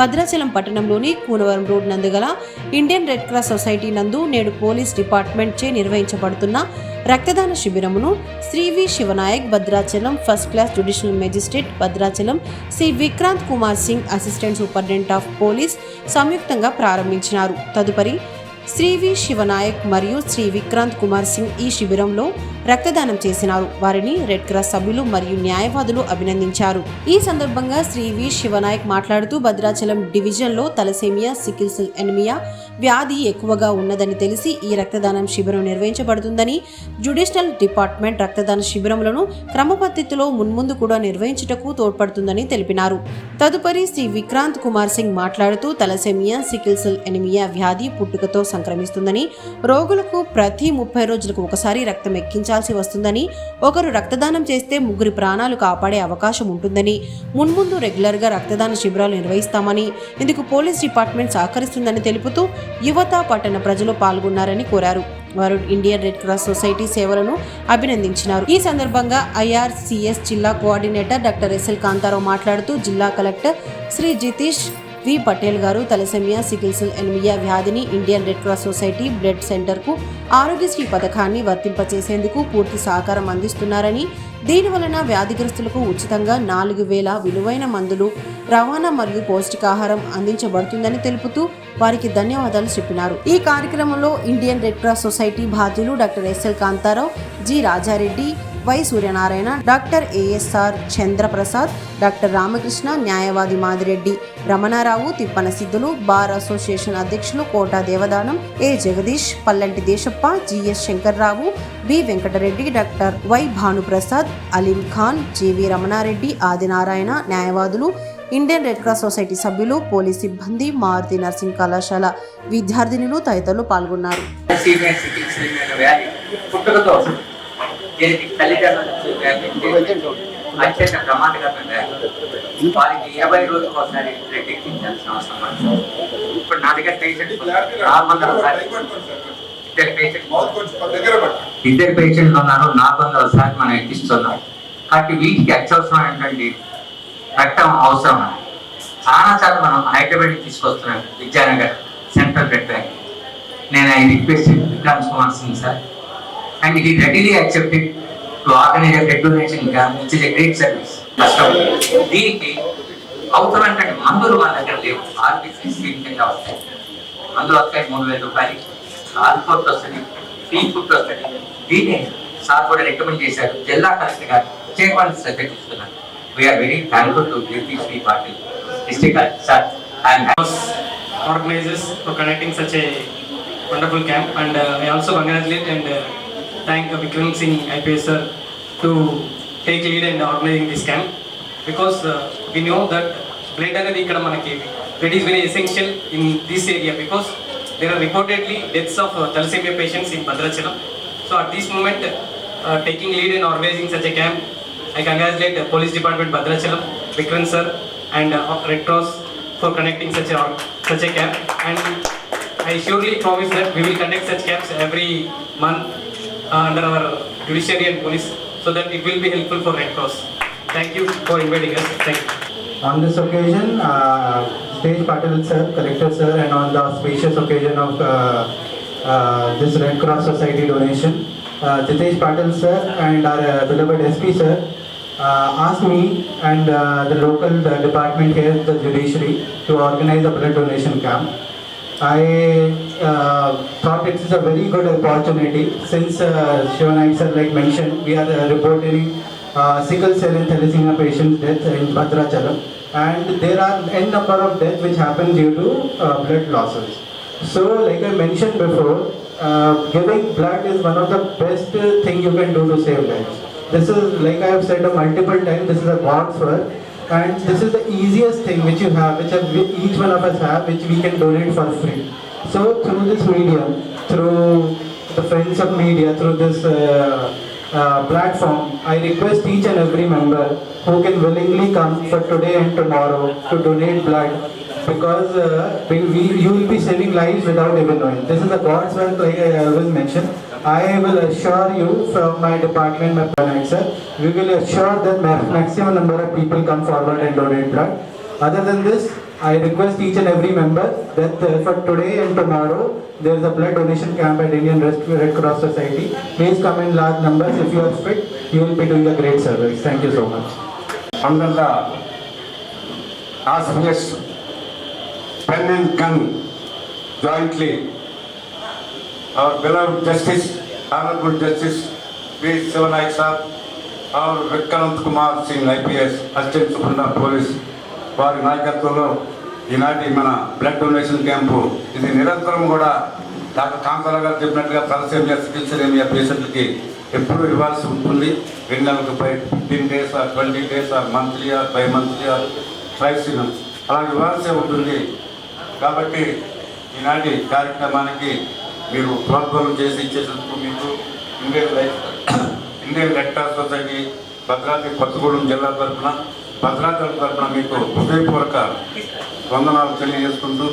భద్రాచలం పట్టణంలోని కూనవరం రోడ్ నందు గల ఇండియన్ రెడ్ క్రాస్ సొసైటీ నందు నేడు పోలీస్ డిపార్ట్మెంట్ చే నిర్వహించబడుతున్న రక్తదాన శిబిరమును Shri V Sivanayak Bhadrachalam first class judicial magistrate Bhadrachalam Shri Vikrant Kumar Singh assistant superintendent of police సంయుక్తంగా ప్రారంభించినారు. తదుపరి శ్రీ వి శివనాయక్ మరియు శ్రీ విక్రాంత్ కుమార్ సింగ్ ఈ శిబిరంలో రక్తదానం చేసినారు. వారిని రెడ్ క్రాస్ సభ్యులు మరియు న్యాయవాదులు అభినందించారు. ఈ సందర్భంగా శ్రీ వి శివనాయక్ మాట్లాడుతూ భద్రాచలం డివిజన్లో తలసేమియా సికిల్సెల్ ఎనిమియా వ్యాధి ఎక్కువగా ఉన్నదని తెలిసి ఈ రక్తదానం శిబిరం నిర్వహించబడుతుందని జ్యుడిషియల్ డిపార్ట్మెంట్ రక్తదాన శిబిరములను క్రమపద్ధతిలో మున్ముందు కూడా నిర్వహించుటకు తోడ్పడుతుందని తెలిపినారు. తదుపరి శ్రీ విక్రాంత్ కుమార్ సింగ్ మాట్లాడుతూ తలసేమియా సికిల్సెల్ ఎనిమియా వ్యాధి పుట్టుకతో సంక్రమిస్తుందని రోగులకు ప్రతి ముప్పై రోజులకు ఒకసారి రక్తం ఎక్కించాల్సి వస్తుందని ఒకరు రక్తదానం చేస్తే ముగ్గురి ప్రాణాలు కాపాడే అవకాశం ఉంటుందని మున్ముందు రెగ్యులర్గా రక్తదాన శిబిరాలు నిర్వహిస్తామని ఇందుకు పోలీస్ డిపార్ట్మెంట్ సహకరిస్తుందని తెలుపుతూ యువత పట్టణ ప్రజలు పాల్గొన్నారని కోరారు. వారు ఇండియన్ రెడ్ క్రాస్ సొసైటీ సేవలను అభినందించినారు. ఈ సందర్భంగా ఐఆర్సిఎస్ జిల్లా కోఆర్డినేటర్ డాక్టర్ ఎస్ఎల్ కాంతారావు మాట్లాడుతూ జిల్లా collector Shri Jitesh V Patel garu thalassaemia sickle cell anaemia వ్యాధిని Indian red cross society blood సెంటర్కు ఆరోగ్యశ్రీ పథకాన్ని వర్తింపచేసేందుకు పూర్తి సహకారం అందిస్తున్నారని దీనివలన వ్యాధిగ్రస్తులకు ఉచితంగా నాలుగు వేల విలువైన మందులు రవాణా మరియు పౌష్టికాహారం అందించబడుతుందని తెలుపుతూ వారికి ధన్యవాదాలు చెప్పినారు. ఈ కార్యక్రమంలో ఇండియన్ రెడ్ క్రాస్ సొసైటీ బాధ్యులు doctor SL Kantharao G Rajareddy Y Suryanarayana doctor ASR Chandraprasad doctor Ramakrishna న్యాయవాది మాదిరెడ్డి రమణారావు తిప్పన సిద్ధులు బార్ అసోసియేషన్ అధ్యక్షులు Kota Devadanam A Jagadish Pallanti Deshappa GS Shankarrao B Venkatareddy doctor Y Bhanuprasad Aleem Khan GV Ramanareddy Adinarayana న్యాయవాదులు Indian red cross society సభ్యులు police సిబ్బంది Maruti nursing కళాశాల విద్యార్థినులు తదితరులు పాల్గొన్నారు. Senior citizens దీనికి తల్లిదండ్రుల అత్యంత ప్రమాదకరమైన వారికి ఇరవై రోజులకు ఒకసారి బ్లడ్ ఎక్కించాల్సిన అవసరం ఉంది. ఇప్పుడు నా దగ్గర పేషెంట్ నార్మల్ ఒకసారి ఇద్దరు పేషెంట్ ఇద్దరు పేషెంట్లు ఉన్నారు నాలుగు వందల ఒకసారి మనం ఎక్కిస్తున్నాం. కాబట్టి వీటికి అత్యవసరమైనటువంటి రక్తం అవసరం చాలా సార్లు మనం హైదరాబాద్ తీసుకొస్తున్నాం విద్యానగర్ సెంట్రల్ బ్లడ్ బ్యాంక్. నేను I request Vikram Kumar Singh sir. And ఇది readily accepted to organise blood donation camp which is a great service కష్టం దీనికి అవసరమైనటువంటి మందులు మా దగ్గర లేవు. ఆర్బీసీ స్కీమ్ కింద వస్తాయి. మందులు వస్తాయి మూడు వేల రూపాయలు. ట్రాన్స్పోర్ట్ వస్తుంది ఫీ ఫుడ్ వస్తుంది దీన్ని సార్ కూడా రికమెండ్ చేశారు. జిల్లా కలెక్టర్ గారు చేయడానికి శ్రద్ధ చూస్తున్నారు we are very thankful to UP party district collector sir and organisers for conducting such a wonderful camp and I also congratulate and thank uh, Vikram Singh IPS sir to take lead in organizing this camp because uh, we know that blood అనేది ఇక్కడ మనకి blood is very essential in this area because there are reportedly deaths of uh, thalassemia patients in Bhadrachalam. So at this moment uh, taking lead in organizing such a camp I congratulate the Police Department Bhadrachalam, Vikram sir and uh, Red Cross for conducting such a such a camp and I surely promise that we will uh, under our judiciary and police so that it will be helpful for Red Cross. Thank you for inviting us. Thank you. On this occasion, uh, Stage Patel sir, Collector sir, and on the auspicious occasion of uh, uh, this Red Cross Society donation, uh, Jitesh Patel sir and our uh, beloved SP sir uh, asked me and uh, the local uh, department here, the judiciary, to organize a blood donation camp. I uh, thought it is a very good opportunity since uh, Shivanaik sir like mentioned, we are uh, reporting uh, sickle cell and thalassemia patients death in Bhadrachalam and there are n number of deaths which happen due to uh, blood losses. So like I mentioned before, uh, giving blood is one of the best thing you can do to save lives. This is like I have said multiple times, this is a God's work and this is the easiest thing which you have, which each one of us have, which we can donate for free. So through this medium, through the friends of media, through this uh, uh, platform, I request each and every member who can willingly come for today and tomorrow to donate blood because uh, we, we, you will be saving lives without even knowing. This is a God's work, like I always mention. I will assure you from my department, my sir, we will assure that maximum number of people come forward and donate blood. Other than this, I request each and every member that uh, for today and tomorrow, there is a blood donation camp at Indian Red Red Cross Society. Please come in large numbers. If you are fit, you will be doing a great service. Thank you so much. jointly our beloved justice honorable justice V. Sivanayak sir our Vikrant Kumar Singh IPS assistant superintendent police వారి నాయకత్వంలో ఈనాటి మన blood donation camp ఇది నిరంతరం కూడా doctor Kantharao గారు చెప్పినట్టుగా thalassemia చికిత్సలేమియా పేషెంట్లకి ఎప్పుడు ఇవ్వాల్సి ఉంటుంది. రెండు నెలలకు by fifteen days or twenty days or monthly or bi monthly or thrice అలా ఇవ్వాల్సి ఉంటుంది. కాబట్టి ఈనాటి కార్యక్రమానికి మీరు ప్రోత్సాహం చేసి ఇచ్చేందుకు మీకు Indian life Indian red cross society Bhadradri Kothagudem జిల్లా తరఫున భద్రాద్రి తరఫున మీకు హృదయపూర్వక వందనాలు తెలియజేసుకుంటూ